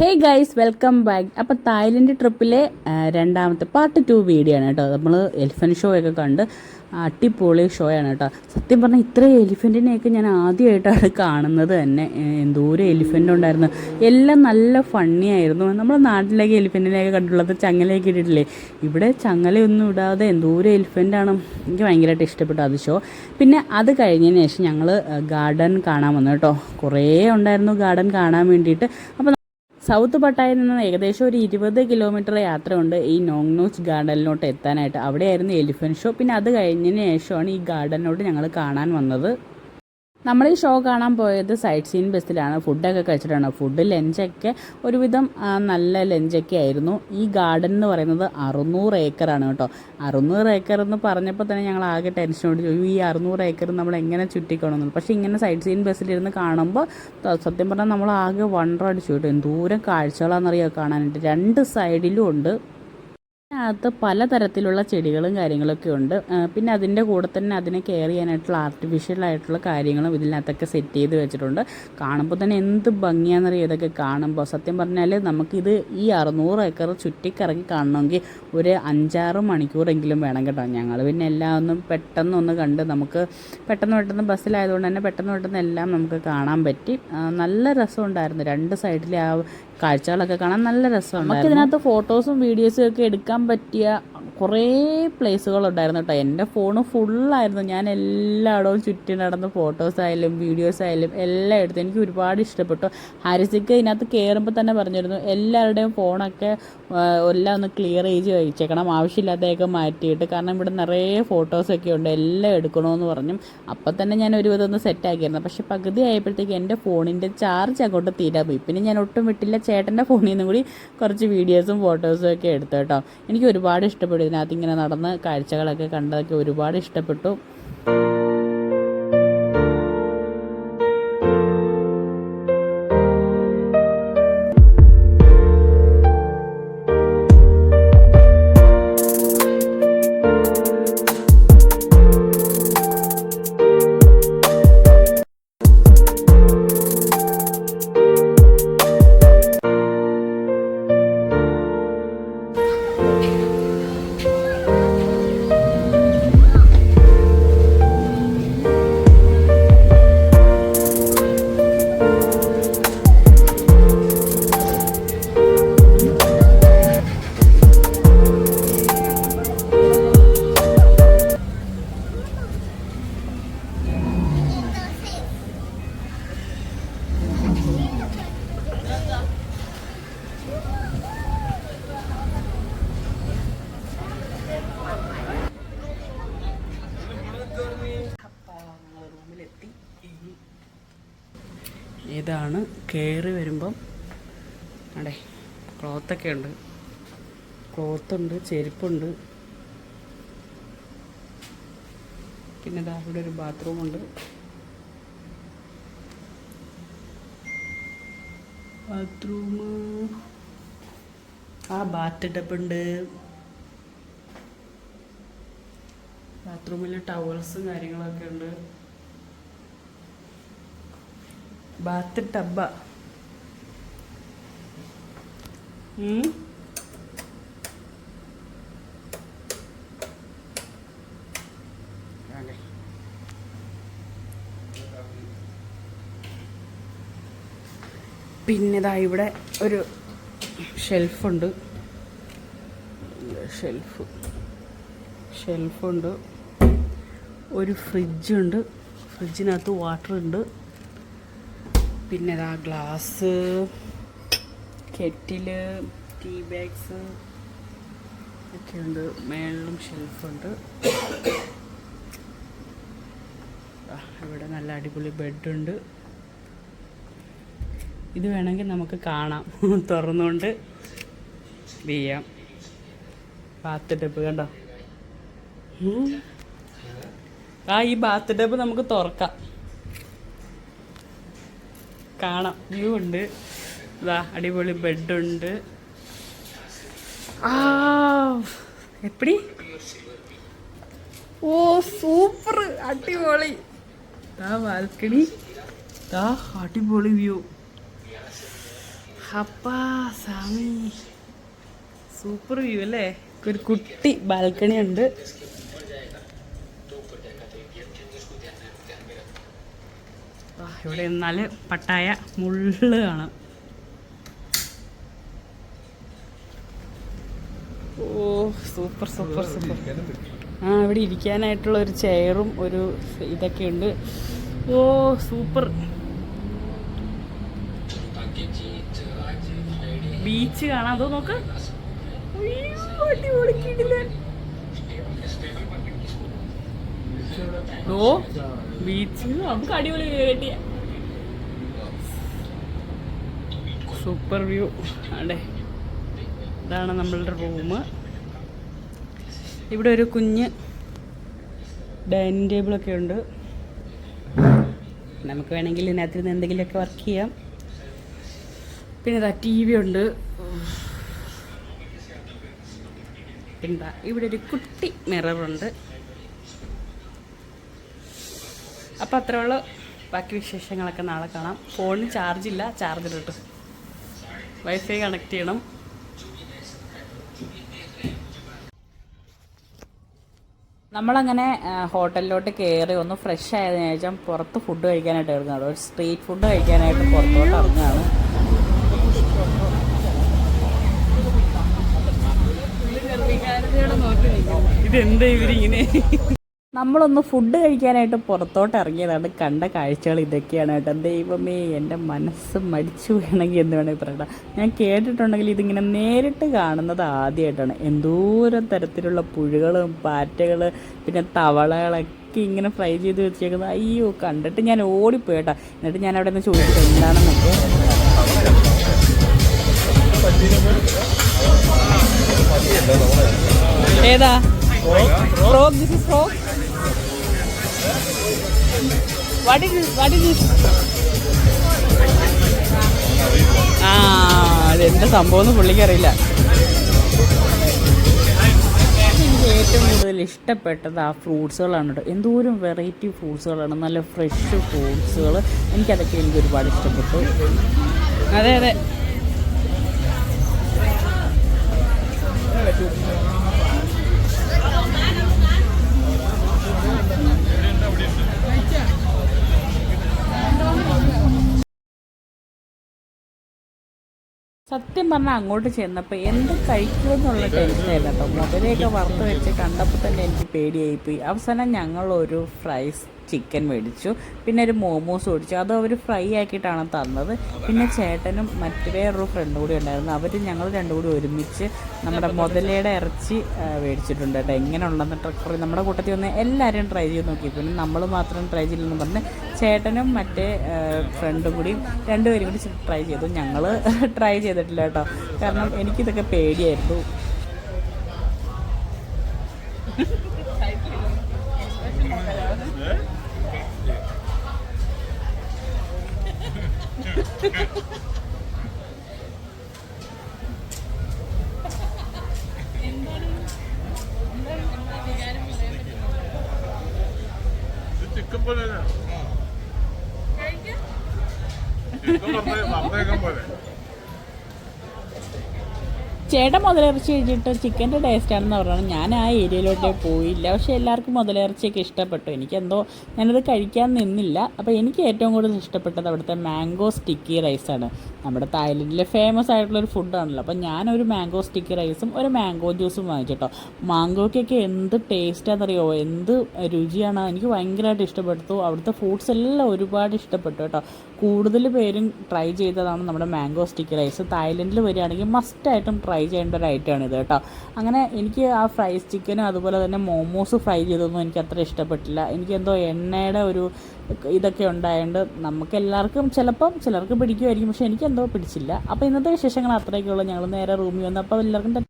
ഹേ guys welcome back അപ്പോൾ Thailand ട്രിപ്പിലെ രണ്ടാമത്തെ പാർട്ട് ടു വീഡിയോ ആണ് കേട്ടോ. നമ്മൾ എലിഫന്റ് ഷോ ഒക്കെ കണ്ട് അടിപൊളി ഷോ ആണ് കേട്ടോ. സത്യം പറഞ്ഞാൽ ഇത്രയും എലിഫന്റിനെയൊക്കെ ഞാൻ ആദ്യമായിട്ടാണ് കാണുന്നത് തന്നെ. എന്തോരം എലിഫന്റ് ഉണ്ടായിരുന്നു. എല്ലാം നല്ല ഫണ്ണി ആയിരുന്നു. നമ്മുടെ നാട്ടിലേക്ക് എലിഫന്റിനെയൊക്കെ കണ്ടിട്ടുള്ളത് ചങ്ങലയൊക്കെ ഇട്ടിട്ടില്ലേ? ഇവിടെ ചങ്ങലയൊന്നും ഇടാതെ എന്തോരം എലിഫന്റാണ് എനിക്ക് ഭയങ്കരമായിട്ട് ഇഷ്ടപ്പെട്ടു അത് ഷോ പിന്നെ അത് കഴിഞ്ഞതിന് ശേഷം ഞങ്ങൾ ഗാർഡൻ കാണാൻ വന്നു കേട്ടോ. കുറേ ഉണ്ടായിരുന്നു ഗാർഡൻ കാണാൻ വേണ്ടിയിട്ട്. അപ്പോൾ സൗത്ത് പട്ടായിൽ നിന്ന് ഏകദേശം ഒരു ഇരുപത് കിലോമീറ്റർ യാത്രയുണ്ട് ഈ നോങ് നോച്ച് ഗാർഡനിലോട്ട് എത്താനായിട്ട്. അവിടെയായിരുന്നു എലിഫന്റ് ഷോ. പിന്നെ അത് കഴിഞ്ഞതിന് ശേഷമാണ് ഈ ഗാർഡനിലോട്ട് ഞങ്ങൾ കാണാൻ വന്നത്. നമ്മൾ ഈ ഷോ കാണാൻ പോയത് സൈറ്റ് സീൻ ബസ്സിലാണ്. ഫുഡൊക്കെ കഴിച്ചിട്ടാണ്. ഫുഡ് ലഞ്ചൊക്കെ ഒരുവിധം നല്ല ലഞ്ചൊക്കെ ആയിരുന്നു. ഈ ഗാർഡൻ എന്ന് പറയുന്നത് അറുന്നൂറ് ഏക്കറാണ് കേട്ടോ. അറുന്നൂറ് ഏക്കർ എന്ന് പറഞ്ഞപ്പോൾ തന്നെ ഞങ്ങൾ ആകെ ടെൻഷനോട് ചോദിച്ചു ഈ അറുന്നൂറ് ഏക്കർ നമ്മൾ എങ്ങനെ ചുറ്റിക്കണമെന്ന് പക്ഷേ ഇങ്ങനെ സൈറ്റ് സീൻ ബസ്സിലിരുന്ന് കാണുമ്പോൾ സത്യം പറഞ്ഞാൽ നമ്മൾ ആകെ വണ്ടർ അടിച്ചു കേട്ടോ. എന്തോരം കാഴ്ചകളാണെന്നറിയാം കാണാനായിട്ട്. രണ്ട് സൈഡിലും ഉണ്ട്. അതിനകത്ത് പലതരത്തിലുള്ള ചെടികളും കാര്യങ്ങളൊക്കെ ഉണ്ട്. പിന്നെ അതിന്റെ കൂടെ തന്നെ അതിനെ കെയർ ചെയ്യാനായിട്ടുള്ള ആർട്ടിഫിഷ്യൽ ആയിട്ടുള്ള കാര്യങ്ങളും ഇതിനകത്തൊക്കെ സെറ്റ് ചെയ്ത് വെച്ചിട്ടുണ്ട്. കാണുമ്പോൾ തന്നെ എന്ത് ഭംഗിയാണെന്നറിയാം ഇതൊക്കെ കാണുമ്പോൾ സത്യം പറഞ്ഞാൽ നമുക്കിത് ഈ അറുന്നൂറ് ഏക്കർ ചുറ്റിക്കറങ്ങി കാണണമെങ്കിൽ ഒരു അഞ്ചാറ് മണിക്കൂറെങ്കിലും വേണം കേട്ടോ. ഞങ്ങൾ പിന്നെ എല്ലാം ഒന്നും പെട്ടെന്ന് ഒന്ന് കണ്ട് നമുക്ക് പെട്ടെന്ന് പെട്ടെന്ന് ബസ്സിലായതുകൊണ്ട് തന്നെ പെട്ടെന്ന് പെട്ടെന്ന് എല്ലാം നമുക്ക് കാണാൻ പറ്റി. നല്ല നല്ല രസമുണ്ടായിരുന്നു. രണ്ട് സൈഡിലെ ആ കാഴ്ചകളൊക്കെ കാണാൻ നല്ല രസമാണ് നമുക്ക് ഇതിനകത്ത് ഫോട്ടോസും വീഡിയോസും ഒക്കെ എടുക്കാൻ പറ്റിയ കുറേ പ്ലേസുകളുണ്ടായിരുന്നു കേട്ടോ. എന്റെ ഫോണ് ഫുള്ളായിരുന്നു ഞാൻ എല്ലായിടവും ചുറ്റി നടന്ന് ഫോട്ടോസ് ആയാലും വീഡിയോസ് ആയാലും എല്ലാം എടുത്തു എനിക്ക് ഒരുപാട് ഇഷ്ടപ്പെട്ടു. ഹരിസിക്ക് ഇതിനകത്ത് കയറുമ്പോൾ തന്നെ പറഞ്ഞിരുന്നു എല്ലാവരുടെയും ഫോണൊക്കെ എല്ലാം ഒന്ന് ക്ലിയർ ചെയ്ത് വെച്ചേക്കണം. ആവശ്യമില്ലാത്തതൊക്കെ മാറ്റിയിട്ട്. കാരണം ഇവിടെ നിറയെ ഫോട്ടോസൊക്കെ ഉണ്ട്. എല്ലാം എടുക്കണമെന്ന് പറഞ്ഞു. അപ്പം തന്നെ ഞാൻ ഒരുവിധം ഒന്ന് സെറ്റാക്കിയിരുന്നു പക്ഷേ പകുതി ആയപ്പോഴത്തേക്ക് എന്റെ ഫോണിന്റെ ചാർജ് അങ്ങോട്ട് തീരാൻ പോയി. പിന്നെ ഞാൻ ഒട്ടും വിട്ടില്ല ചേട്ടന്റെ ഫോണിൽ നിന്നും കൂടി കുറച്ച് വീഡിയോസും ഫോട്ടോസും ഒക്കെ എടുത്തു കേട്ടോ. എനിക്ക് ഒരുപാട് ഇഷ്ടപ്പെട്ടു ഇതിനകത്ത് ഇങ്ങനെ നടന്ന് കാഴ്ചകളൊക്കെ കണ്ടതൊക്കെ ഒരുപാട് ഇഷ്ടപ്പെട്ടു. ഇതാണ് കയറി വരുമ്പം. അടേ ക്ലോത്തൊക്കെ ഉണ്ട്. ക്ലോത്തുണ്ട് ചെരുപ്പുണ്ട്. പിന്നെ ഇതാ ഇവിടെ ഒരു ബാത്റൂമുണ്ട്. ബാത്റൂം ആ ബാത്ത് ടബുണ്ട് ബാത്റൂമിൽ ടവൽസും കാര്യങ്ങളൊക്കെ ഉണ്ട്. ബാത്ത് ടബ പിന്നെതാ ഇവിടെ ഒരു ഷെൽഫുണ്ട്. ഷെൽഫ്. ഷെൽഫുണ്ട്. ഒരു ഫ്രിഡ്ജുണ്ട്. ഫ്രിഡ്ജിനകത്ത് വാട്ടർ ഉണ്ട് പിന്നെ ഇതാ ഗ്ലാസ് കെറ്റിൽ ടീ ബാഗ്സ് ഒക്കെയുണ്ട്. മേളിലും ഷെൽഫുണ്ട്. ഇവിടെ നല്ല അടിപൊളി ബെഡുണ്ട്. ഇത് വേണമെങ്കിൽ നമുക്ക് കാണാം. തുറന്നുകൊണ്ട് ചെയ്യാം. ബാത്ത് ടബ് കണ്ടോ? ആ ഈ ബാത്ത് ടബ് നമുക്ക് തുറക്കാം. കാണാം. വ്യൂ ഉണ്ട്. ഇതാ അടിപൊളി ബെഡുണ്ട് ആ എപ്പടി? ഓ സൂപ്പർ അടിപൊളി. ദാ ബാൽക്കണി ദാ അടിപൊളി വ്യൂ. അപ്പാ സ്വാമി. സൂപ്പർ വ്യൂ അല്ലേ? ഒരു കുട്ടി ബാൽക്കണി ഉണ്ട്. ഇവിടെ നിന്നാൽ പട്ടായ മുള്ള് കാണാം. ഓ സൂപ്പർ സൂപ്പർ സൂപ്പർ. ആ ഇവിടെ ഇരിക്കാനായിട്ടുള്ള ഒരു ചെയറും ഒരു ഇതൊക്കെ ഉണ്ട്. ഓ സൂപ്പർ. ബീച്ച് കാണാം. അതോ നോക്ക്. അടിപൊളി കിടിലൻ. ഓ ബീച്ച് നമുക്ക് അടിപൊളി വ്യൂ കിട്ടിയ സൂപ്പർ വ്യൂ അതെ. ഇതാണ് നമ്മളുടെ റൂം ഇവിടെ ഒരു കുഞ്ഞ് ഡൈനിങ് ടേബിളൊക്കെ ഉണ്ട്. നമുക്ക് വേണമെങ്കിൽ ഇതിനകത്ത് നിന്ന് എന്തെങ്കിലുമൊക്കെ വർക്ക് ചെയ്യാം. പിന്നെ ഇതാ ടി വി ഉണ്ട് പിന്നെ ഇവിടെ ഒരു കുട്ടി മിററുണ്ട് അപ്പം അത്രേ ഉള്ളൂ. ബാക്കി വിശേഷങ്ങളൊക്കെ നാളെ കാണാം. ഫോണിന് ചാർജില്ല ചാർജ് ഇട്ടു വൈഫൈ കണക്ട് ചെയ്യണം. നമ്മളങ്ങനെ ഹോട്ടലിലോട്ട് കയറി ഒന്ന് ഫ്രഷ് ആയതിനു ശേഷം പുറത്ത് ഫുഡ് കഴിക്കാനായിട്ട് ഇറങ്ങുകയാണ്. ഒരു സ്ട്രീറ്റ് ഫുഡ് കഴിക്കാനായിട്ട് പുറത്തോട്ട് ഇറങ്ങുകയാണ്. ഇതെന്താ ഇവരിങ്ങനെ? നമ്മളൊന്ന് ഫുഡ് കഴിക്കാനായിട്ട് പുറത്തോട്ട് ഇറങ്ങിയതാണ്. കണ്ട കാഴ്ചകൾ ഇതൊക്കെയാണ് കേട്ടോ. ദൈവമേ എന്റെ മനസ്സ് മടിച്ചു വേണമെങ്കിൽ എന്ന് വേണമെങ്കിൽ പറയട്ടെ ഞാൻ കേട്ടിട്ടുണ്ടെങ്കിൽ ഇതിങ്ങനെ നേരിട്ട് കാണുന്നത് ആദ്യമായിട്ടാണ്. എന്തോരം തരത്തിലുള്ള പുഴുകളും പാറ്റകൾ പിന്നെ തവളകളൊക്കെ ഇങ്ങനെ ഫ്രൈ ചെയ്ത് വെച്ചേക്കുന്നത്. അയ്യോ കണ്ടിട്ട് ഞാൻ ഓടിപ്പോയി കേട്ടോ. എന്നിട്ട് ഞാൻ അവിടെ നിന്ന് ചോദിച്ചു എന്താണെന്നൊക്കെ? ഏതാ? Frog frog what is what is this ആ അതെന്താ സംഭവം എന്ന് പുള്ളിക്കറിയില്ല ഏറ്റവും കൂടുതൽ ഇഷ്ടപ്പെട്ടത് ആ ഫ്രൂട്ട്സുകളാണ് കേട്ടോ. എന്തോരം വെറൈറ്റി ഫ്രൂട്ട്സുകളാണ്. നല്ല ഫ്രഷ് ഫ്രൂട്ട്സുകൾ. എനിക്കതൊക്കെ എനിക്ക് ഒരുപാട് ഇഷ്ടപ്പെട്ടു. അതെ അതെ. സത്യം പറഞ്ഞാൽ അങ്ങോട്ട് ചെന്നപ്പോൾ എന്ത് കഴിക്കുമെന്നുള്ള ടെൻഷനായിരുന്നു കേട്ടോ മുതലയൊക്കെ വറുത്ത് വെച്ച് കണ്ടപ്പോൾ തന്നെ എനിക്ക് പേടിയായിപ്പോയി. അവസാനം ഞങ്ങളൊരു ഫ്രൈസ് ചിക്കൻ മേടിച്ചു. പിന്നെ ഒരു മോമോസ് മേടിച്ചു. അത് അവർ ഫ്രൈ ആക്കിയിട്ടാണ് തന്നത്. പിന്നെ ചേട്ടനും മറ്റു വേറൊരു ഫ്രണ്ട് കൂടി ഉണ്ടായിരുന്നു. അവർ ഞങ്ങൾ രണ്ടും കൂടി ഒരുമിച്ച് നമ്മുടെ മുതലയുടെ ഇറച്ചി മേടിച്ചിട്ടുണ്ട് കേട്ടോ. എങ്ങനെ ട്രക്കറി നമ്മുടെ കൂട്ടത്തിൽ വന്ന് എല്ലാവരും ട്രൈ ചെയ്ത് നോക്കി. പിന്നെ നമ്മൾ മാത്രം ട്രൈ ചെയ്യില്ലെന്ന് പറഞ്ഞ് ചേട്ടനും മറ്റേ ഫ്രണ്ടും കൂടി രണ്ടുപേരും കൂടി ട്രൈ ചെയ്തു. ഞങ്ങൾ ട്രൈ ചെയ്തിട്ടില്ല കേട്ടോ. കാരണം എനിക്കിതൊക്കെ പേടിയായിരുന്നു. 你说的没有吧没有那么的 ചേട്ടൻ മുതലിറച്ചി കഴിച്ചിട്ട് ചിക്കന്റെ ടേസ്റ്റ് ആണെന്ന് പറഞ്ഞാൽ ഞാൻ ആ ഏരിയയിലോട്ടേ പോയില്ല. പക്ഷേ എല്ലാവർക്കും മുതലിറച്ചിയൊക്കെ ഇഷ്ടപ്പെട്ടു. എനിക്കെന്തോ ഞാനത് കഴിക്കാൻ നിന്നില്ല. അപ്പോൾ എനിക്ക് ഏറ്റവും കൂടുതൽ ഇഷ്ടപ്പെട്ടത് അവിടുത്തെ മാംഗോ സ്റ്റിക്കി റൈസാണ്. നമ്മുടെ തായ്ലൻഡിലെ ഫേമസ് ആയിട്ടുള്ള ഒരു ഫുഡാണല്ലോ അപ്പോൾ ഞാനൊരു മാംഗോ സ്റ്റിക്കി റൈസും ഒരു മാംഗോ ജ്യൂസും വാങ്ങിച്ചിട്ടോ. മാംഗോയ്ക്കൊക്കെ എന്ത് ടേസ്റ്റാണെന്നറിയോ എന്ത് രുചിയാണ്? എനിക്ക് ഭയങ്കരമായിട്ട് ഇഷ്ടപ്പെട്ടു. അവിടുത്തെ ഫുഡ്സ് എല്ലാം ഒരുപാട് ഇഷ്ടപ്പെട്ടു കേട്ടോ. കൂടുതൽ പേരും ട്രൈ ചെയ്തതാണ് നമ്മുടെ മാംഗോ സ്റ്റിക്കി റൈസ്. തായ്ലൻഡിൽ വരികയാണെങ്കിൽ മസ്റ്റായിട്ടും ട്രൈ ചെയ്യേണ്ട ഒരു ഐറ്റമാണ് ഇത് കേട്ടോ. അങ്ങനെ എനിക്ക് ആ ഫ്രൈസ് ചിക്കനും അതുപോലെ തന്നെ മോമോസ് ഫ്രൈ ചെയ്തൊന്നും എനിക്ക് അത്ര ഇഷ്ടപ്പെട്ടില്ല. എനിക്കെന്തോ എണ്ണയുടെ ഒരു ഇതൊക്കെ ഉണ്ടായതുകൊണ്ട് നമുക്ക് എല്ലാവർക്കും ചിലപ്പം ചിലർക്ക് പിടിക്കുമായിരിക്കും പക്ഷേ എനിക്കെന്തോ പിടിച്ചില്ല. അപ്പോൾ ഇന്നത്തെ വിശേഷങ്ങൾ അത്രയൊക്കെയുള്ളൂ ഞങ്ങൾ നേരെ റൂമിൽ വന്നു. അപ്പോൾ എല്ലാവർക്കും